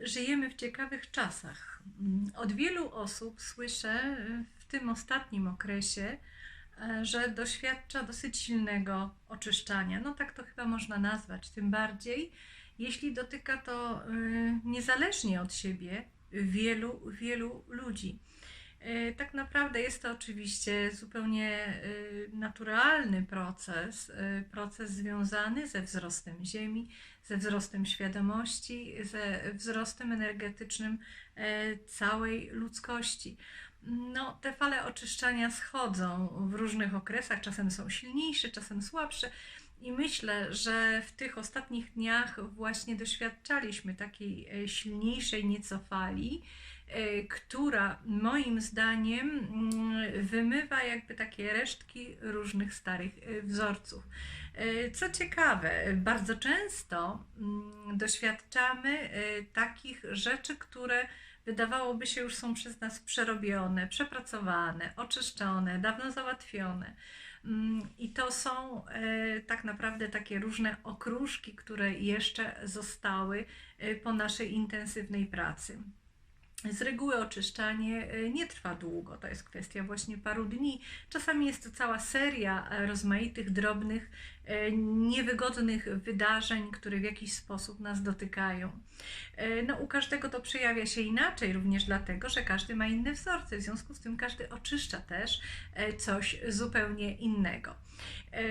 Żyjemy w ciekawych czasach. Od wielu osób słyszę w tym ostatnim okresie, e, że doświadcza dosyć silnego oczyszczania. No tak to chyba można nazwać, tym bardziej jeśli dotyka to y, niezależnie od siebie wielu, wielu ludzi. Y, Tak naprawdę jest to oczywiście zupełnie y, naturalny proces, y, proces związany ze wzrostem Ziemi, ze wzrostem świadomości, ze wzrostem energetycznym e, całej ludzkości. No, te fale oczyszczania schodzą w różnych okresach, czasem są silniejsze, czasem słabsze. I myślę, że w tych ostatnich dniach właśnie doświadczaliśmy takiej e, silniejszej nieco fali, e, która moim zdaniem mm, wymywa jakby takie resztki różnych starych e, wzorców. Co ciekawe, bardzo często mm, doświadczamy takich rzeczy, które wydawałoby się już są przez nas przerobione, przepracowane, oczyszczone, dawno załatwione. Mm, I to są e, tak naprawdę takie różne okruszki, które jeszcze zostały e, po naszej intensywnej pracy. Z reguły oczyszczanie e, nie trwa długo, to jest kwestia właśnie paru dni. Czasami jest to cała seria rozmaitych, drobnych, niewygodnych wydarzeń, które w jakiś sposób nas dotykają. E, No, u każdego to przejawia się inaczej, również dlatego, że każdy ma inne wzorce, w związku z tym każdy oczyszcza też e, coś zupełnie innego. E,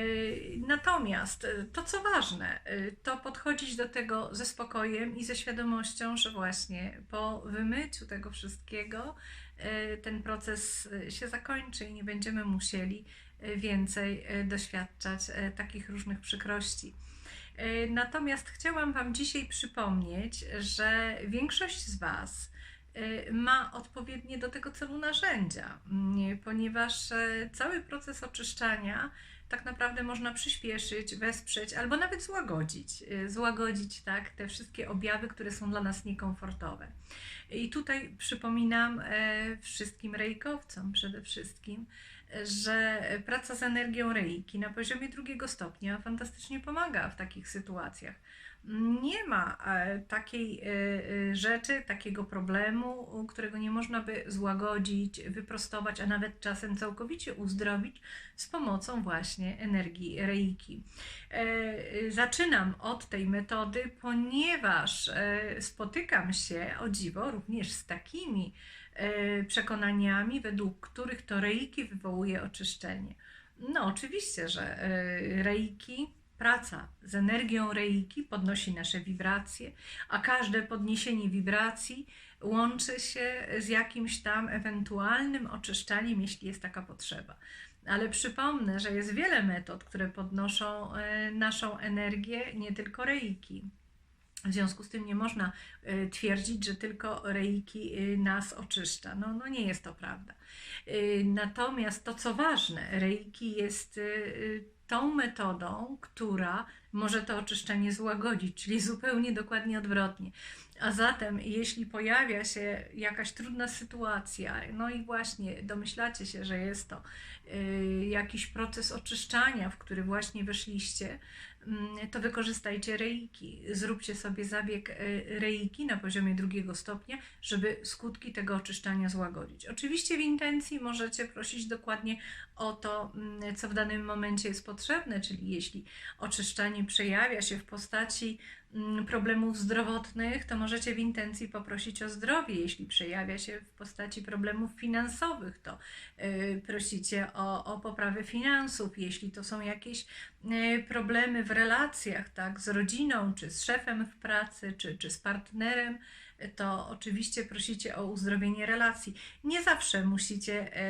Natomiast e, to, co ważne, e, to podchodzić do tego ze spokojem i ze świadomością, że właśnie po wymyciu tego wszystkiego e, ten proces e, się zakończy i nie będziemy musieli e, więcej e, doświadczać e, takich różnych przykrości. Natomiast chciałam Wam dzisiaj przypomnieć, że większość z Was ma odpowiednie do tego celu narzędzia, mm, ponieważ cały proces oczyszczania tak naprawdę można przyspieszyć, wesprzeć albo nawet złagodzić. y, Złagodzić tak, te wszystkie objawy, które są dla nas niekomfortowe. I tutaj przypominam wszystkim rejkowcom przede wszystkim, że praca z energią reiki na poziomie drugiego stopnia fantastycznie pomaga w takich sytuacjach. Nie ma e, takiej e, e, rzeczy, takiego problemu, którego nie można by złagodzić, wyprostować, a nawet czasem całkowicie uzdrowić z pomocą właśnie energii reiki. Zaczynam od tej metody, ponieważ spotykam się o dziwo również z takimi przekonaniami, według których to reiki wywołuje oczyszczenie. No, oczywiście, że e, reiki, praca z energią reiki podnosi nasze wibracje, a każde podniesienie wibracji łączy się z jakimś tam ewentualnym oczyszczaniem, jeśli jest taka potrzeba. Ale przypomnę, że jest wiele metod, które podnoszą e, naszą energię, nie tylko reiki. W związku z tym nie można e, twierdzić, że tylko reiki e, nas oczyszcza. No, no nie jest to prawda. E, Natomiast to, co ważne, reiki jest tą metodą, która może to oczyszczenie złagodzić, czyli zupełnie dokładnie odwrotnie. A zatem, jeśli pojawia się jakaś trudna sytuacja, no i właśnie domyślacie się, że jest to jakiś proces oczyszczania, w który właśnie weszliście, to wykorzystajcie reiki. Zróbcie sobie zabieg y, reiki na poziomie drugiego stopnia, żeby skutki tego oczyszczania złagodzić. Oczywiście w intencji możecie prosić dokładnie o to, mm, co w danym momencie jest potrzebne, czyli jeśli oczyszczanie przejawia się w postaci mm, problemów zdrowotnych, to możecie w intencji poprosić o zdrowie. Jeśli przejawia się w postaci problemów finansowych, to y, prosicie o, o poprawę finansów. Jeśli to są jakieś y, problemy w relacjach, tak, z rodziną, czy z szefem w pracy, czy, czy z partnerem, to oczywiście prosicie o uzdrowienie relacji. Nie zawsze musicie e,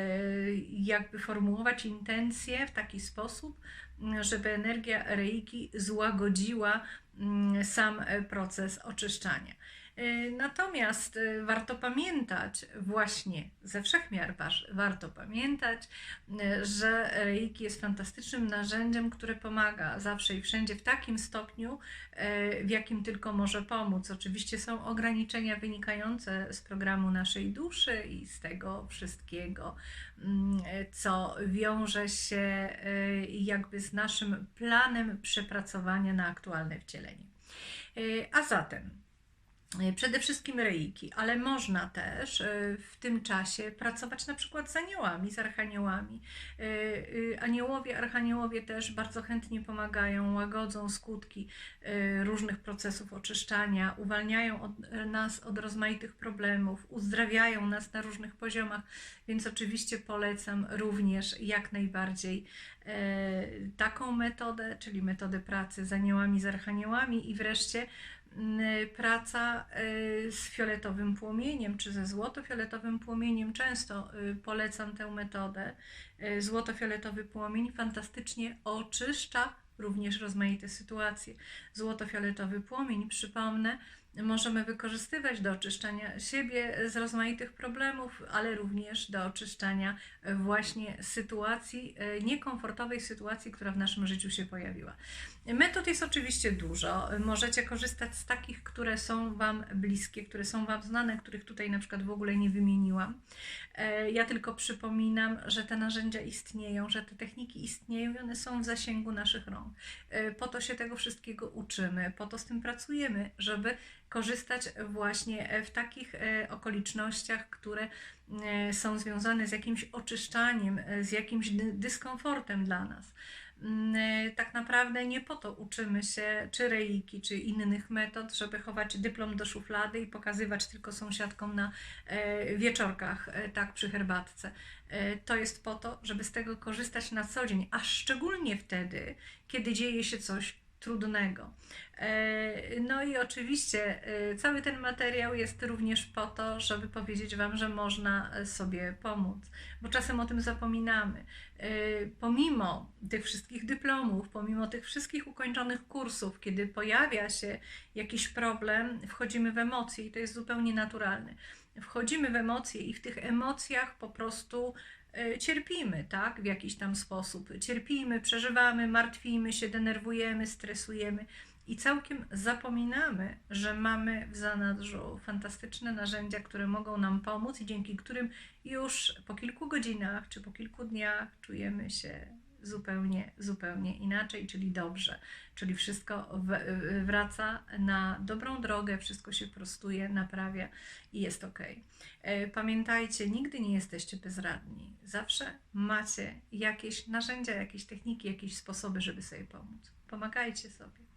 jakby formułować intencje w taki sposób, żeby energia reiki złagodziła mm, sam e, proces oczyszczania. E, Natomiast e, warto pamiętać, właśnie ze wszechmiar warto pamiętać, e, że reiki jest fantastycznym narzędziem, które pomaga zawsze i wszędzie w takim stopniu, w jakim tylko może pomóc. Oczywiście są ograniczenia wynikające z programu naszej duszy i z tego wszystkiego, mm, co wiąże się jakby z naszym planem przepracowania na aktualne wcielenie. A zatem Przede wszystkim reiki, ale można też e, w tym czasie pracować na przykład z aniołami, z archaniołami. E, e, Aniołowie, archaniołowie też bardzo chętnie pomagają, łagodzą skutki e, różnych procesów oczyszczania, uwalniają od, e, nas od rozmaitych problemów, uzdrawiają nas na różnych poziomach, więc oczywiście polecam również jak najbardziej e, taką metodę, czyli metodę pracy z aniołami, z archaniołami i wreszcie praca y, z fioletowym płomieniem, czy ze złoto-fioletowym płomieniem. Często y, polecam tę metodę. Y, Złoto-fioletowy płomień fantastycznie oczyszcza również rozmaite sytuacje. Złoto-fioletowy płomień, przypomnę, możemy wykorzystywać do oczyszczania siebie z rozmaitych problemów, ale również do oczyszczania e, właśnie sytuacji, e, niekomfortowej sytuacji, która w naszym życiu się pojawiła. Metod jest oczywiście dużo. Możecie korzystać z takich, które są Wam bliskie, które są Wam znane, których tutaj na przykład w ogóle nie wymieniłam. E, Ja tylko przypominam, że te narzędzia istnieją, że te techniki istnieją i one są w zasięgu naszych rąk. Po to się tego wszystkiego uczymy, po to z tym pracujemy, żeby korzystać właśnie w takich e, okolicznościach, które e, są związane z jakimś oczyszczaniem, e, z jakimś dy- dyskomfortem dla nas. Mm, e, Tak naprawdę nie po to uczymy się czy reiki, czy innych metod, żeby chować dyplom do szuflady i pokazywać tylko sąsiadkom na e, wieczorkach, e, tak przy herbatce. E, To jest po to, żeby z tego korzystać na co dzień, a szczególnie wtedy, kiedy dzieje się coś trudnego. E, No i oczywiście e, cały ten materiał jest również po to, żeby powiedzieć Wam, że można e, sobie pomóc, bo czasem o tym zapominamy. Pomimo tych wszystkich dyplomów, pomimo tych wszystkich ukończonych kursów, kiedy pojawia się jakiś problem, wchodzimy w emocje i to jest zupełnie naturalne. Wchodzimy w emocje i w tych emocjach po prostu cierpimy, tak, w jakiś tam sposób. Cierpimy, przeżywamy, martwimy się, denerwujemy, stresujemy i całkiem zapominamy, że mamy w zanadrzu fantastyczne narzędzia, które mogą nam pomóc i dzięki którym już po kilku godzinach czy po kilku dniach czujemy się zupełnie, zupełnie inaczej, czyli dobrze, czyli wszystko wraca na dobrą drogę, wszystko się prostuje, naprawia i jest ok. Pamiętajcie, nigdy nie jesteście bezradni. Zawsze macie jakieś narzędzia, jakieś techniki, jakieś sposoby, żeby sobie pomóc. Pomagajcie sobie.